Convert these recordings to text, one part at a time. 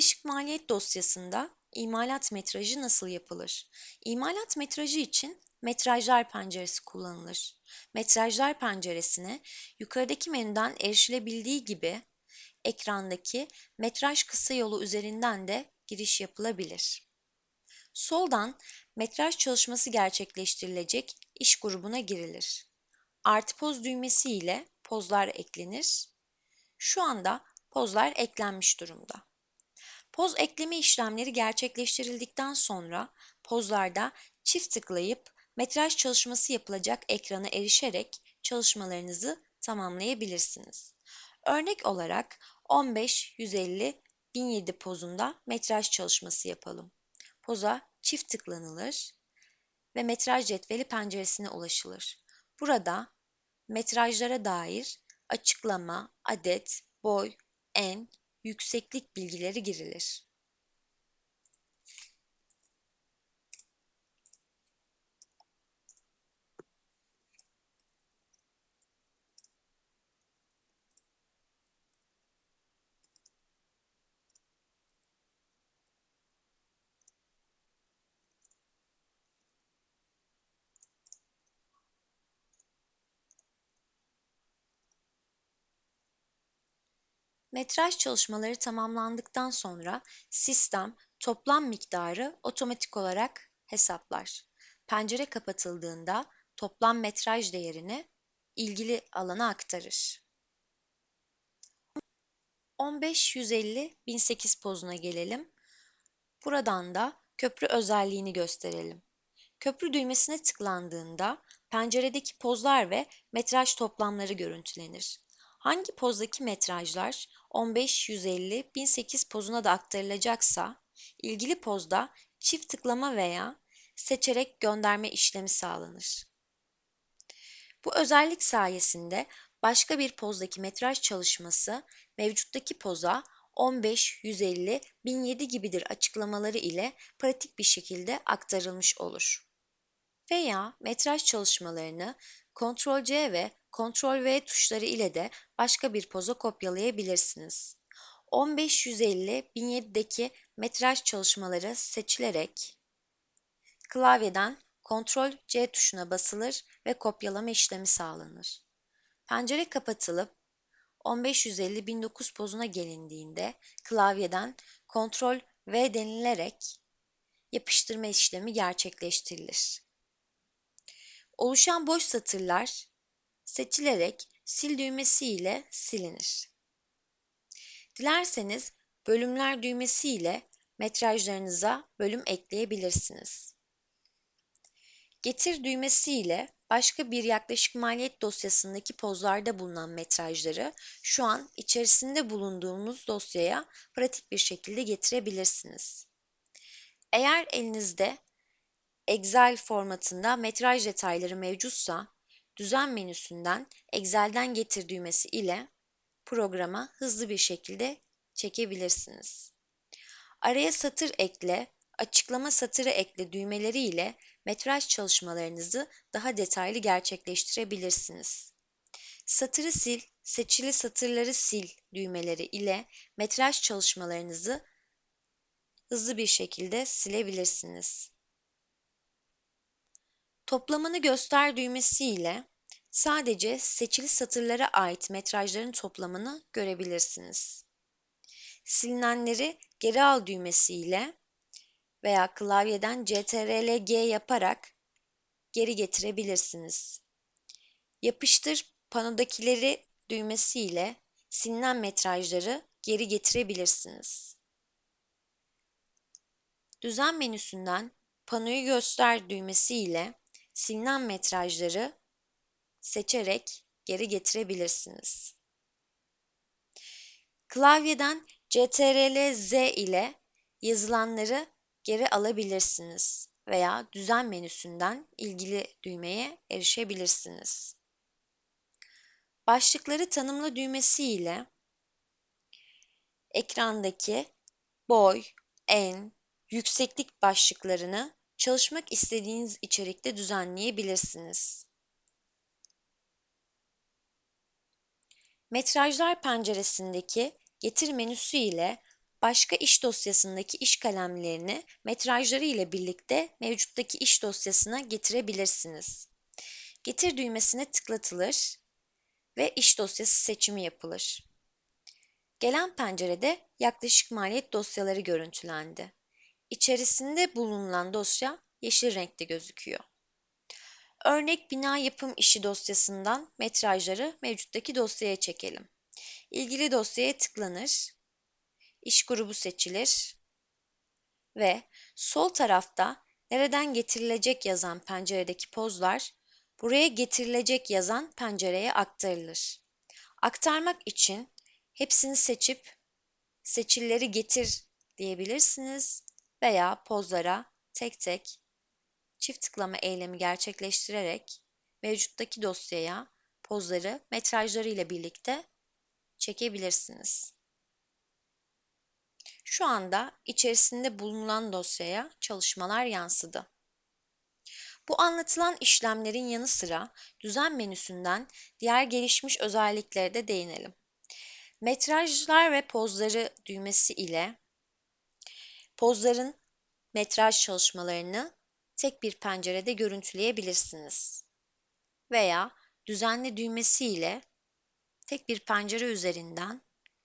Yaklaşık maliyet dosyasında imalat metrajı nasıl yapılır? İmalat metrajı için metrajlar penceresi kullanılır. Metrajlar penceresine yukarıdaki menüden erişilebildiği gibi ekrandaki metraj kısa yolu üzerinden de giriş yapılabilir. Soldan metraj çalışması gerçekleştirilecek iş grubuna girilir. Artı poz düğmesi ile pozlar eklenir. Şu anda pozlar eklenmiş durumda. Poz ekleme işlemleri gerçekleştirildikten sonra pozlarda çift tıklayıp metraj çalışması yapılacak ekrana erişerek çalışmalarınızı tamamlayabilirsiniz. Örnek olarak 15 150 1007 pozunda metraj çalışması yapalım. Poza çift tıklanılır ve metraj cetveli penceresine ulaşılır. Burada metrajlara dair açıklama, adet, boy, en, yükseklik bilgileri girilir. Metraj çalışmaları tamamlandıktan sonra sistem toplam miktarı otomatik olarak hesaplar. Pencere kapatıldığında toplam metraj değerini ilgili alana aktarır. 15 150 1008 pozuna gelelim. Buradan da köprü özelliğini gösterelim. Köprü düğmesine tıklandığında penceredeki pozlar ve metraj toplamları görüntülenir. Hangi pozdaki metrajlar 15, 150, 1008 pozuna da aktarılacaksa ilgili pozda çift tıklama veya seçerek gönderme işlemi sağlanır. Bu özellik sayesinde başka bir pozdaki metraj çalışması mevcuttaki poza 15, 150, 1007 gibidir açıklamaları ile pratik bir şekilde aktarılmış olur. Veya metraj çalışmalarını Ctrl-C ve Ctrl-V tuşları ile de başka bir poza kopyalayabilirsiniz. 15150 1007'deki metraj çalışmaları seçilerek klavyeden Ctrl-C tuşuna basılır ve kopyalama işlemi sağlanır. Pencere kapatılıp 15150 1009 pozuna gelindiğinde klavyeden Ctrl-V denilerek yapıştırma işlemi gerçekleştirilir. Oluşan boş satırlar seçilerek sil düğmesi ile silinir. Dilerseniz bölümler düğmesi ile metrajlarınıza bölüm ekleyebilirsiniz. Getir düğmesi ile başka bir yaklaşık maliyet dosyasındaki pozlarda bulunan metrajları şu an içerisinde bulunduğumuz dosyaya pratik bir şekilde getirebilirsiniz. Eğer elinizde Excel formatında metraj detayları mevcutsa düzen menüsünden Excel'den getir düğmesi ile programa hızlı bir şekilde çekebilirsiniz. Araya satır ekle, açıklama satırı ekle düğmeleri ile metraj çalışmalarınızı daha detaylı gerçekleştirebilirsiniz. Satırı sil, seçili satırları sil düğmeleri ile metraj çalışmalarınızı hızlı bir şekilde silebilirsiniz. Toplamını göster düğmesi ile sadece seçili satırlara ait metrajların toplamını görebilirsiniz. Silinenleri geri al düğmesi ile veya klavyeden CTRL-G yaparak geri getirebilirsiniz. Yapıştır panodakileri düğmesi ile silinen metrajları geri getirebilirsiniz. Düzen menüsünden panoyu göster düğmesi ile silinen metrajları seçerek geri getirebilirsiniz. Klavyeden CTRL Z ile yazılanları geri alabilirsiniz veya düzen menüsünden ilgili düğmeye erişebilirsiniz. Başlıkları tanımla düğmesi ile ekrandaki boy, en, yükseklik başlıklarını çalışmak istediğiniz içerikte düzenleyebilirsiniz. Metrajlar penceresindeki Getir menüsü ile başka iş dosyasındaki iş kalemlerini metrajları ile birlikte mevcuttaki iş dosyasına getirebilirsiniz. Getir düğmesine tıklatılır ve iş dosyası seçimi yapılır. Gelen pencerede yaklaşık maliyet dosyaları görüntülendi. İçerisinde bulunan dosya yeşil renkte gözüküyor. Örnek bina yapım işi dosyasından metrajları mevcuttaki dosyaya çekelim. İlgili dosyaya tıklanır, iş grubu seçilir ve sol tarafta nereden getirilecek yazan penceredeki pozlar buraya getirilecek yazan pencereye aktarılır. Aktarmak için hepsini seçip seçilleri getir diyebilirsiniz veya pozlara tek tek çift tıklama eylemi gerçekleştirerek mevcuttaki dosyaya pozları metrajları ile birlikte çekebilirsiniz. Şu anda içerisinde bulunan dosyaya çalışmalar yansıdı. Bu anlatılan işlemlerin yanı sıra düzen menüsünden diğer gelişmiş özelliklere de değinelim. Metrajlar ve pozları düğmesi ile pozların metraj çalışmalarını tek bir pencerede görüntüleyebilirsiniz. Veya düzenli düğmesi ile tek bir pencere üzerinden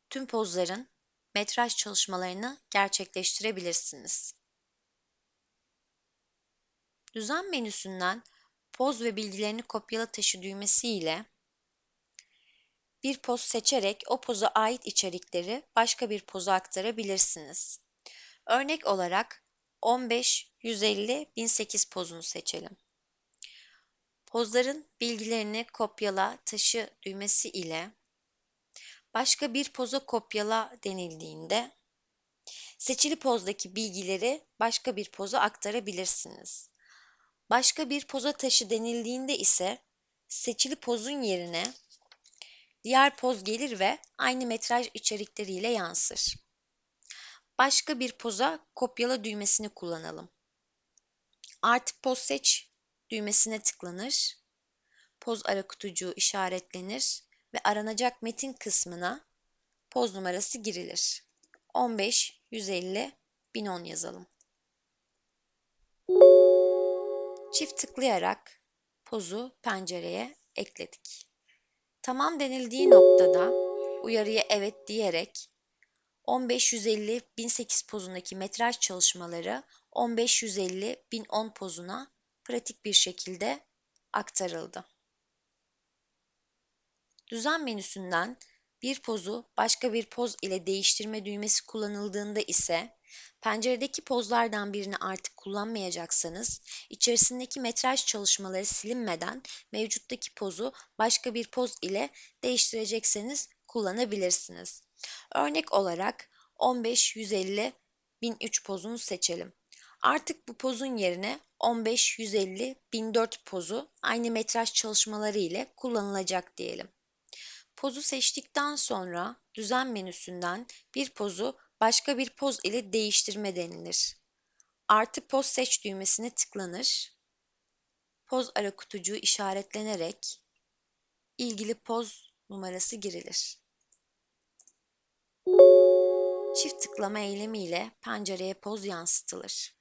tüm pozların metraj çalışmalarını gerçekleştirebilirsiniz. Düzen menüsünden poz ve bilgilerini kopyala taşı düğmesi ile bir poz seçerek o poza ait içerikleri başka bir poza aktarabilirsiniz. Örnek olarak 15, 150, 1008 pozunu seçelim. Pozların bilgilerini kopyala taşı düğmesi ile başka bir poza kopyala denildiğinde seçili pozdaki bilgileri başka bir poza aktarabilirsiniz. Başka bir poza taşı denildiğinde ise seçili pozun yerine diğer poz gelir ve aynı metraj içerikleriyle yansır. Başka bir poza kopyala düğmesini kullanalım. Artık poz seç düğmesine tıklanır. Poz ara kutucuğu işaretlenir ve aranacak metin kısmına poz numarası girilir. 15, 150, 1010 yazalım. Çift tıklayarak pozu pencereye ekledik. Tamam denildiği noktada uyarıya evet diyerek 1550 1008 pozundaki metraj çalışmaları 1550 1010 pozuna pratik bir şekilde aktarıldı. Düzen menüsünden bir pozu başka bir poz ile değiştirme düğmesi kullanıldığında ise penceredeki pozlardan birini artık kullanmayacaksanız içerisindeki metraj çalışmaları silinmeden mevcuttaki pozu başka bir poz ile değiştirecekseniz kullanabilirsiniz. Örnek olarak 15 150 1003 pozunu seçelim. Artık bu pozun yerine 15 150 1004 pozu aynı metraj çalışmaları ile kullanılacak diyelim. Pozu seçtikten sonra düzen menüsünden bir pozu başka bir poz ile değiştirme denilir. Artı poz seç düğmesine tıklanır. Poz ara kutucuğu işaretlenerek ilgili poz numarası girilir. Tıklama eylemiyle pencereye poz yansıtılır.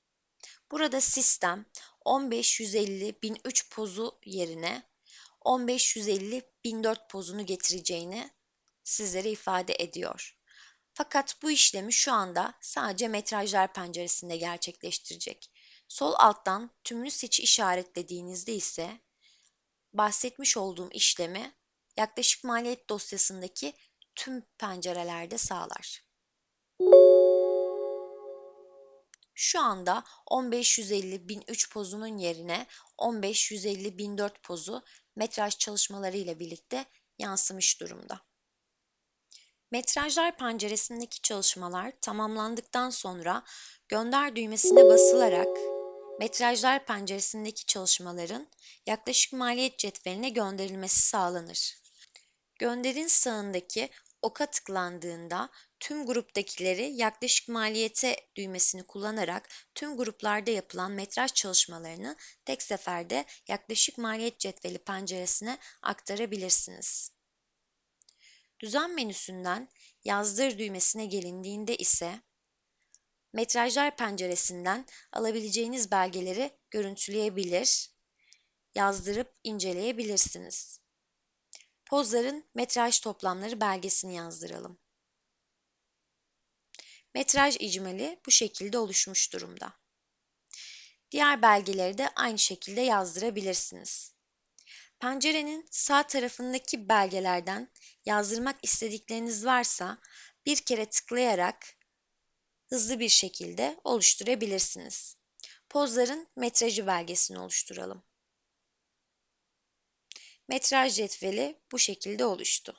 Burada sistem 15150 1003 pozu yerine 15150 1004 pozunu getireceğini sizlere ifade ediyor. Fakat bu işlemi şu anda sadece metrajlar penceresinde gerçekleştirecek. Sol alttan tümünü seçi işaretlediğinizde ise bahsetmiş olduğum işlemi yaklaşık maliyet dosyasındaki tüm pencerelerde sağlar. Şu anda 15150 1003 pozunun yerine 15150 1004 pozu metraj çalışmaları ile birlikte yansımış durumda. Metrajlar penceresindeki çalışmalar tamamlandıktan sonra gönder düğmesine basılarak metrajlar penceresindeki çalışmaların yaklaşık maliyet cetveline gönderilmesi sağlanır. Gönderin sağındaki oka tıklandığında tüm gruptakileri yaklaşık maliyete düğmesini kullanarak tüm gruplarda yapılan metraj çalışmalarını tek seferde yaklaşık maliyet cetveli penceresine aktarabilirsiniz. Düzen menüsünden yazdır düğmesine gelindiğinde ise metrajlar penceresinden alabileceğiniz belgeleri görüntüleyebilir, yazdırıp inceleyebilirsiniz. Pozların metraj toplamları belgesini yazdıralım. Metraj icmali bu şekilde oluşmuş durumda. Diğer belgeleri de aynı şekilde yazdırabilirsiniz. Pencerenin sağ tarafındaki belgelerden yazdırmak istedikleriniz varsa bir kere tıklayarak hızlı bir şekilde oluşturabilirsiniz. Pozların metrajı belgesini oluşturalım. Metraj cetveli bu şekilde oluştu.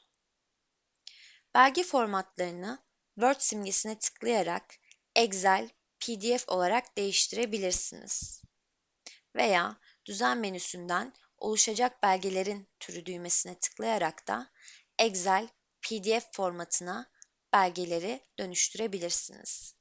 Belge formatlarını Word simgesine tıklayarak Excel, PDF olarak değiştirebilirsiniz. Veya düzen menüsünden oluşacak belgelerin türü düğmesine tıklayarak da Excel, PDF formatına belgeleri dönüştürebilirsiniz.